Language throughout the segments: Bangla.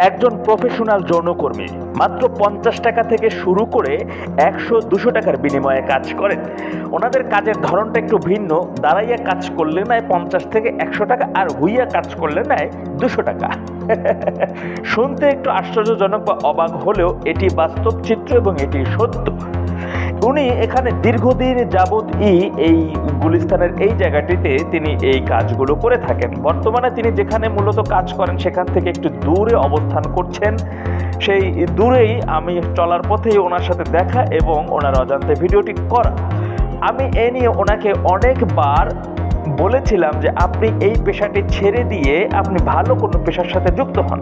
একজন প্রফেশনাল যৌনকর্মী মাত্র পঞ্চাশ টাকা থেকে শুরু করে একশো, দুশো টাকার বিনিময়ে কাজ করেন। ওনাদের কাজের ধরনটা একটু ভিন্ন। দাঁড়াইয়া কাজ করলে নেয় পঞ্চাশ থেকে একশো টাকা আর হুইয়া কাজ করলে নেয় দুশো টাকা। শুনতে একটু আশ্চর্যজনক বা অবাক হলেও এটি বাস্তব চিত্র এবং এটি সত্য। উনি এখানে দীর্ঘদিন যাবৎ ই এই গুলিস্তানের এই জায়গাটিতে তিনি এই কাজগুলো করে থাকেন। বর্তমানে তিনি যেখানে মূলত কাজ করেন, সেখান থেকে একটু দূরে অবস্থান করছেন। সেই দূরেই আমি চলার পথেই ওনার সাথে দেখা এবং ওনার অজান্তে ভিডিওটি করা। আমি এ নিয়ে ওনাকে অনেকবার বলেছিলাম যে আপনি এই পেশাটি ছেড়ে দিয়ে আপনি ভালো কোনো পেশার সাথে যুক্ত হন।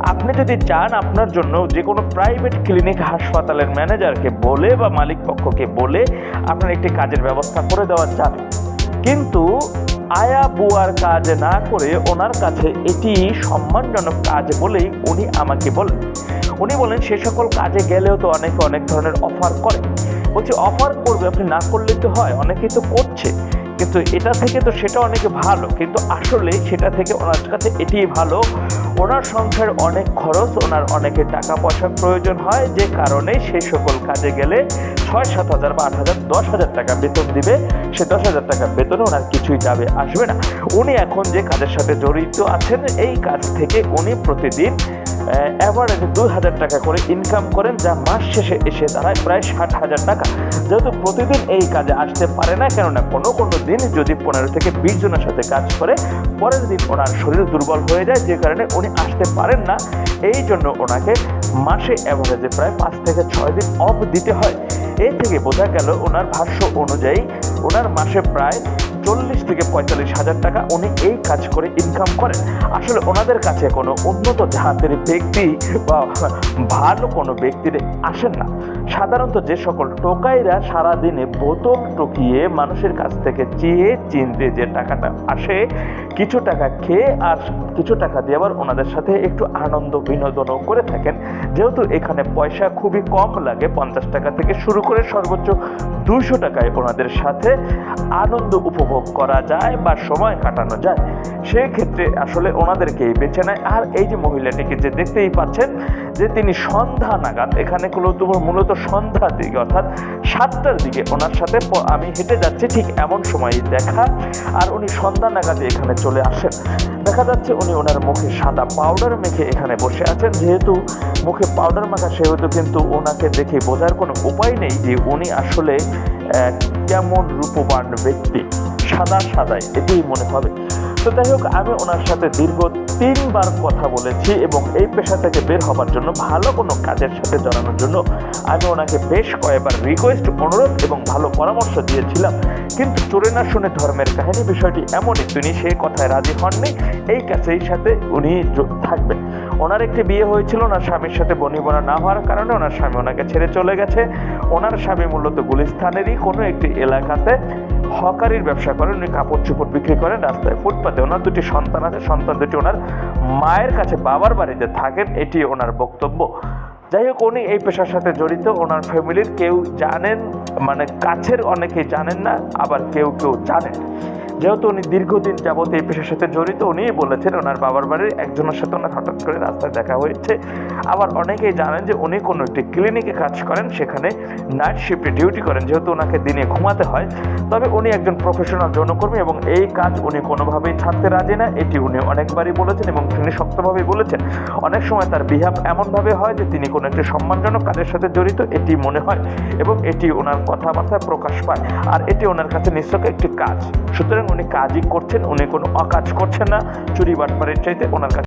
আপনি যদি চান আপনার জন্য যে কোনো প্রাইভেট ক্লিনিক হাসপাতালের ম্যানেজারকে বলে বা মালিক পক্ষকে বলে আপনার একটি কাজের ব্যবস্থা করে দেওয়া যাবে। কিন্তু আয়া বুয়ার কাজ না করে ওনার কাছে এটি সম্মানজনক কাজ বলেই উনি আমাকে বলেন। উনি বলেন, সে সকল কাজে গেলেও তো অনেকে অনেক ধরনের অফার করে। বলছি অফার করবে আপনি না করলেই তো হয়, অনেকেই তো করছে। কিন্তু এটা থেকে তো সেটা অনেক ভালো, কিন্তু আসলে সেটা থেকে ওনার কাছে এটি ভালো। ওনার সংসার অনেক খরচ, ওনার অনেকের টাকা পয়সার প্রয়োজন হয়, যে কারণে সেই সকল কাজে গেলে ছয়, সাত হাজার বা আট হাজার, দশ হাজার টাকা বেতন দিবে। সে দশ হাজার টাকা বেতনে ওনার কিছুই যাবে, আসবে না। উনি এখন যে কাজের সাথে জড়িত আছেন, এই কাজ থেকে উনি প্রতিদিন অ্যাভারেজে দুই হাজার টাকা করে ইনকাম করেন, যা মাস শেষে এসে দাঁড়ায় প্রায় ষাট হাজার টাকা। যেহেতু প্রতিদিন এই কাজে আসতে পারে না, কেননা কোনো কোনো দিন যদি পনেরো থেকে বিশ জনের সাথে কাজ করে, পরের দিন ওনার শরীর দুর্বল হয়ে যায়, যে কারণে উনি আসতে পারেন না। এই জন্য ওনাকে মাসে অ্যাভারেজে প্রায় পাঁচ থেকে ছয় দিন অফ দিতে হয়। এই থেকে বোঝা গেল ওনার ভাষ্য অনুযায়ী ওনার মাসে প্রায় চল্লিশ থেকে পঁয়তাল্লিশ হাজার টাকা উনি এই কাজ করে ইনকাম করেন। আসলে ওনাদের কাছে কোনো উন্নত জাহাতের ব্যক্তি বা ভালো কোনো ব্যক্তির আসেন না। সাধারণত যে সকল টোকাইরা সারাদিনে বোতল টকিয়ে মানুষের কাছ থেকে চেয়ে চিনতে যে টাকাটা আসে, কিছু টাকা খেয়ে আর কিছু টাকা দিয়ে আবার ওনাদের সাথে একটু আনন্দ বিনোদনও করে থাকেন। যেহেতু এখানে পয়সা খুবই কম লাগে, পঞ্চাশ টাকা থেকে শুরু করে সর্বোচ্চ দুশো টাকায় ওনাদের সাথে আনন্দ উপভোগ করা যায় বা সময় কাটানো যায়। সেক্ষেত্রে আসলে ওনাদেরকেই বেছে নেয়। আর এই যে মহিলাটিকে যে দেখতেই পাচ্ছেন যে তিনি সন্ধ্যা নাগাদ, এখানে মূলত মূলত সন্ধ্যার দিকে, অর্থাৎ সাতটার দিকে ওনার সাথে আমি হেঁটে যাচ্ছি ঠিক এমন সময় দেখা, আর উনি সন্ধ্যা নাগাদে এখানে চলে আসেন। দেখা যাচ্ছে উনি ওনার মুখে সাদা পাউডার মেখে এখানে বসে আছেন, যেহেতু মুখে পাউডার মাখা, সেহেতু কিন্তু ওনাকে দেখে বোঝার কোনো উপায় নেই যে উনি আসলে কেমন রূপবান ব্যক্তি, সাদা সাদাই এটাই মনে হবে। তো যাই হোক, আমি ওনার সাথে দীর্ঘ তিনবার কথা বলেছি এবং এই পেশা থেকে বের হবার জন্য ভালো কোনো কাজের সাথে জড়ানোর জন্য আমি ওনাকে বেশ কয়েকবার রিকোয়েস্ট অনুরোধ এবং ভালো পরামর্শ দিয়েছিলাম। কিন্তু চোরে না শুনে ধর্মের কাহিনী বিষয়টি এমনই, তিনি সেই কথায় রাজি হননি। এই কাছেই সাথে উনি থাকবেন। ওনার একটি বিয়ে হয়েছিল, ওনার স্বামীর সাথে বনিবনা না হওয়ার কারণে ওনার স্বামী ওনাকে ছেড়ে চলে গেছে। ওনার স্বামী মূলত গুলিস্তানেরই কোনো একটি এলাকাতে। হকারির ব্যবসা করেন, উনি কাপড় চোপড় বিক্রি করেন, রাস্তায় ফুটপাতে ওনার দুটি সন্তান আছে, সন্তান দুটি ওনার মায়ের কাছে বাবার বাড়িতে থাকেন, এটি ওনার বক্তব্য। যাই হোক, উনি এই পেশার সাথে জড়িত, ওনার ফ্যামিলির কেউ জানেন মানে কাছের অনেকেই জানেন না, আবার কেউ কেউ জানেন। যেহেতু উনি দীর্ঘদিন যাবত এই পেশার সাথে জড়িত, উনিই বলেছেন ওনার বাবার বাড়ির একজনের সাথে ওনার হঠাৎ করে রাস্তায় দেখা হয়েছে। আবার অনেকেই জানেন যে উনি কোনো একটি ক্লিনিকে কাজ করেন, সেখানে নাইট শিফটে ডিউটি করেন, যেহেতু ওনাকে দিনে ঘুমাতে হয়। তবে উনি একজন প্রফেশনাল যৌনকর্মী এবং এই কাজ উনি কোনোভাবেই ছাড়তে রাজি না, এটি উনি অনেকবারই বলেছেন এবং তিনি শক্তভাবেই বলেছেন। অনেক সময় তার বিহাব এমনভাবে হয় যে তিনি কোনো একটি সম্মানজনক কাজের সাথে জড়িত, এটি মনে হয় এবং এটি ওনার কথাবার্তায় প্রকাশ পায়। আর এটি ওনার কাছে নিশ্চয় একটি কাজ। সুতরাং উনি কাজই করছেন, উনি কোনো অকাজ করছেন না। চুরি বাটপারের চাইতে ওনার কাছে